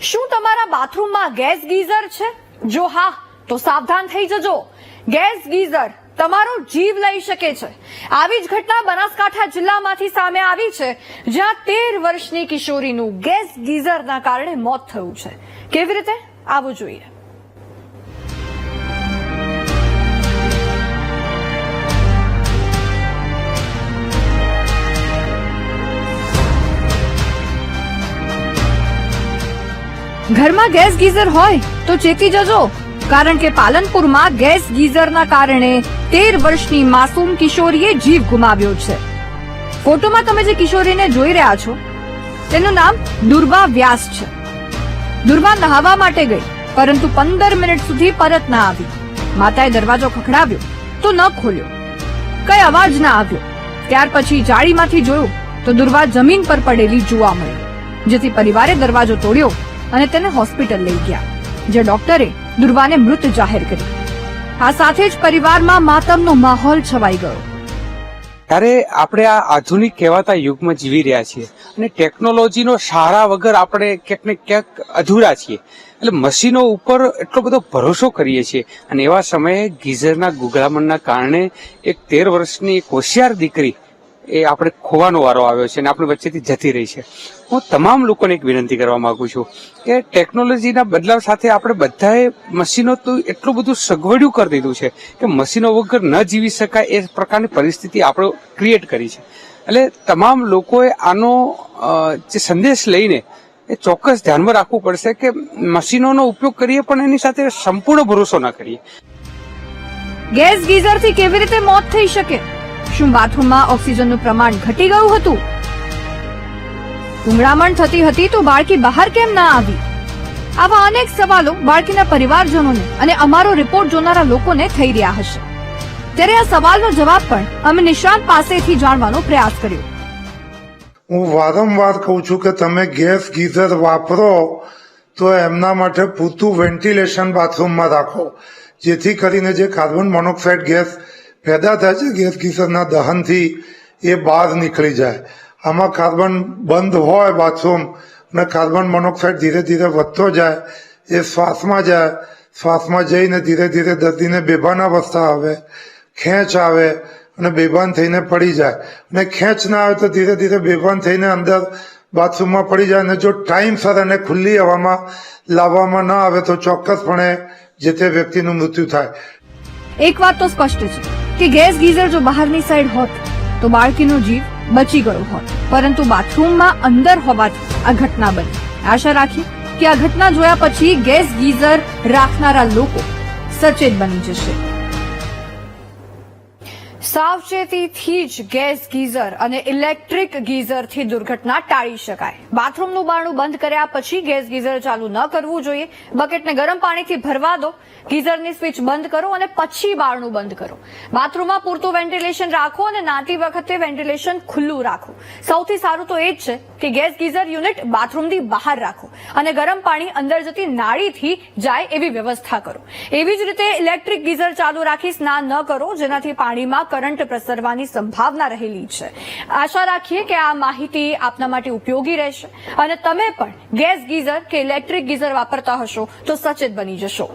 શું તમારા બાથરૂમમાં ગેસ ગીઝર છે? જો હા, તો સાવધાન થઈ જજો. ગેસ ગીઝર તમારો જીવ લઈ શકે છે. આવી જ ઘટના બનાસકાંઠા જિલ્લામાંથી સામે આવી છે, જ્યાં તેર વર્ષની કિશોરીનું ગેસ ગીઝરના કારણે મોત થયું છે. કેવી રીતે? આવવું જોઈએ. ઘરમાં ગેસ ગીઝર હોય તો ચેતી જજો. કારણ કે પાલનપુરમાં ગેસ ગીઝરના કારણે તેર વર્ષની માસૂમ કિશોરીએ જીવ ગુમાવ્યો છે. ફોટોમાં તમે જે કિશોરીને જોઈ રહ્યા છો, તેનું નામ દુર્બા વ્યાસ છે. દુર્વા નહાવા માટે ગઈ, પરંતુ પંદર મિનિટ સુધી પરત ના આવી. માતાએ દરવાજો ખખડાવ્યો તો ન ખોલ્યો. કઈ અવાજ ના આવ્યો. ત્યાર પછી જાળીમાંથી જોયું તો દુર્વા જમીન પર પડેલી જોવા મળી, જેથી પરિવારે દરવાજો તોડ્યો અને તેને હોસ્પિટલ લઈ ગયા, જે ડોક્ટરે દુર્વાને મૃત જાહેર કરી આ સાથે જ પરિવારમાં માતમનો માહોલ છવાઈ ગયો. ત્યારે આપણે આ આધુનિક કહેવાતા યુગમાં જીવી રહ્યા છીએ અને ટેકનોલોજીનો સહારા વગર આપણે ક્યાંક ને ક્યાંક અધૂરા છીએ. એટલે મશીનો ઉપર એટલો બધો ભરોસો કરીએ છીએ અને એવા સમયે ગીઝરના ગુગળામણના કારણે એક તેર વર્ષની એક હોશિયાર દીકરી એ આપણે ખોવાનો વારો આવ્યો છે અને આપણી વચ્ચેથી જતી રહી છે. હું તમામ લોકોને એક વિનંતી કરવા માંગુ છું કે ટેકનોલોજીના બદલાવ સાથે આપણે બધાએ મશીનો તો એટલું બધું સગવડ્યું કરી દીધું છે કે મશીનો વગર ન જીવી શકાય એ પ્રકારની પરિસ્થિતિ આપણે ક્રિએટ કરી છે. એટલે તમામ લોકોએ આનો જે સંદેશ લઈને એ ચોક્કસ ધ્યાનમાં રાખવું પડશે કે મશીનોનો ઉપયોગ કરીએ પણ એની સાથે સંપૂર્ણ ભરોસો ન કરીએ. ગેસ ગીઝરથી કેવી રીતે મોત થઈ શકે? શું બાથરૂમમાં ઓક્સિજનનું પ્રમાણ ઘટી ગયું હતું. ઉમળામણ થતી હતી તો બાળકી બહાર કેમ ના આવી? આવા અનેક સવાલો બાળકીના પરિવારજનોને અને અમારો રિપોર્ટ જોનારા લોકોને થઈ રહ્યા હશે. ત્યારે આ સવાલનો જવાબ પણ અમે નિશાંત પાસેથી જાણવાનો પ્રયાસ કર્યો. હું વારંવાર કહું છું કે તમે ગેસ ગીઝર વાપરો તો એમના માટે પૂરતું વેન્ટિલેશન બાથરૂમમાં રાખો. જેથી કરીને જે કાર્બન મોનોક્સાઇડ ગેસ પેદા થાય છે ગેસ ગીઝરના દહનથી એ બહાર નીકળી જાય. આમાં કાર્બન બંધ હોય બાથરૂમ અને કાર્બન મોનોક્સાઇડ ધીરે ધીરે વધતો જાય, એ શ્વાસમાં જાય, શ્વાસમાં જઈને ધીરે ધીરે દર્દીને બેભાન અવસ્થા આવે, ખેંચ આવે અને બેભાન થઈને પડી જાય. અને ખેંચ ના આવે તો ધીરે ધીરે બેભાન થઈને અંદર બાથરૂમમાં પડી જાય અને જો ટાઈમસર એને ખુલ્લી હવામાં લાવવામાં ના આવે તો ચોક્કસપણે જે તે વ્યક્તિનું મૃત્યુ થાય. એક વાત તો સ્પષ્ટ છે. કે ગેસ ગીઝર જો બહારની સાઈડ હોત, તો બાળકીનો જીવ બચી ગયો હોત. પરંતુ બાથરૂમમાં અંદર હોવાથી આ ઘટના બની. આશા રાખી કે આ ઘટના જોયા પછી ગેસ ગીઝર રાખનારા લોકો સચેત બની જશે. સાવચેતીથી જ ગેસ ગીઝર અને ઇલેક્ટ્રિક ગીઝરથી દુર્ઘટના ટાળી શકાય. બાથરૂમનું બારણું બંધ કર્યા પછી ગેસ ગીઝર ચાલુ ન કરવું જોઈએ. બકેટને ગરમ પાણીથી ભરવા દો. ગીઝરની સ્વિચ બંધ કરો અને પછી બારણું બંધ કરો. બાથરૂમમાં પૂરતું વેન્ટિલેશન રાખો અને નાતી વખતે વેન્ટિલેશન ખુલ્લું રાખો. સૌથી સારું તો એ જ છે કે ગેસ ગીઝર યુનિટ બાથરૂમથી બહાર રાખો અને ગરમ પાણી અંદર જતી નાળીથી જાય એવી વ્યવસ્થા કરો. એવી જ રીતે ઇલેક્ટ્રિક ગીઝર ચાલુ રાખી સ્નાન ન કરો, જેનાથી પાણીમાં કરંટ પ્રસરવાની સંભાવના રહેલી છે. આશા રાખીએ કે આ માહિતી આપના માટે ઉપયોગી રહેશે. અને તમે પણ ગેસ ગીઝર કે ઇલેક્ટ્રિક ગીઝર વાપરતા હશો તો સચેત બની જશો.